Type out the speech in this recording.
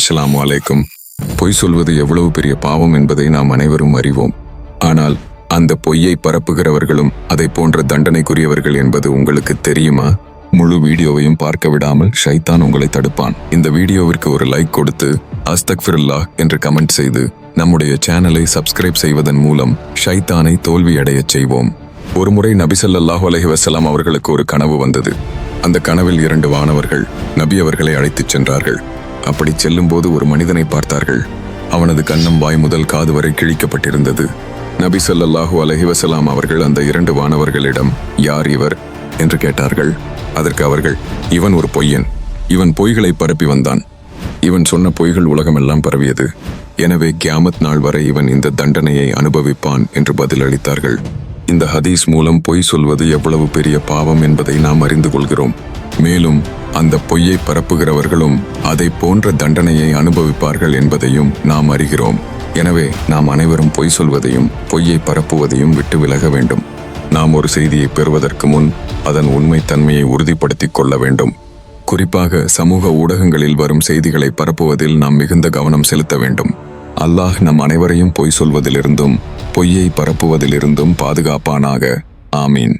அஸ்லாம் அலைக்கும். பொய் சொல்வது எவ்வளவு பெரிய பாவம் என்பதை நாம் அனைவரும் அறிவோம். ஆனால் அந்த பொய்யை பரப்புகிறவர்களும் அதை போன்ற தண்டனைக்குரியவர்கள் என்பது உங்களுக்கு தெரியுமா? முழு வீடியோவையும் பார்க்க விடாமல் ஷைத்தான் உங்களை தடுப்பான். இந்த வீடியோவிற்கு ஒரு லைக் கொடுத்து அஸ்தக்ஃபிருல்லாஹ் என்று கமெண்ட் செய்து நம்முடைய சேனலை சப்ஸ்கிரைப் செய்வதன் மூலம் ஷைத்தானை தோல்வியடையச் செய்வோம். ஒருமுறை நபிசல்லாஹு அலஹி வசலாம் அவர்களுக்கு ஒரு கனவு வந்தது. அந்த கனவில் இரண்டு வானவர்கள் நபி அவர்களை அழைத்துச் சென்றார்கள். அப்படி செல்லும்போது ஒரு மனிதனை பார்த்தார்கள். அவனது கண்ணம் வாய் முதல் காது வரை கிழிக்கப்பட்டிருந்தது. நபி சொல்லல்லாஹு அலைஹி வஸல்லம் அவர்கள் அந்த இரண்டு வானவர்களிடம் யார் இவர்? என்று கேட்டார்கள். அதற்கு அவர்கள் இவன் ஒரு பொய்யன். இவன் பொய்களை பரப்பி வந்தான். இவன் சொன்ன பொய்கள் உலகமெல்லாம் பரவியது. எனவே கியாமத் நாள் வரை இவன் இந்த தண்டனையை அனுபவிப்பான் என்று பதிலளித்தார்கள். இந்த ஹதீஸ் மூலம் பொய் சொல்வது எவ்வளவு பெரிய பாவம் என்பதை நாம் அறிந்து கொள்கிறோம். மேலும் அந்த பொய்யை பரப்புகிறவர்களும் அதை போன்ற தண்டனையை அனுபவிப்பார்கள் என்பதையும் நாம் அறிகிறோம். எனவே நாம் அனைவரும் பொய் சொல்வதையும் பொய்யை பரப்புவதையும் விட்டு விலக வேண்டும். நாம் ஒரு செய்தியை பெறுவதற்கு முன் அதன் உண்மைத்தன்மையை உறுதிப்படுத்திக் கொள்ள வேண்டும். குறிப்பாக சமூக ஊடகங்களில் வரும் செய்திகளை பரப்புவதில் நாம் மிகுந்த கவனம் செலுத்த வேண்டும். அல்லாஹ் நம் அனைவரையும் பொய் சொல்வதிலிருந்தும் பொய்யை பரப்புவதிலிருந்தும் பாதுகாப்பானாக. ஆமீன்.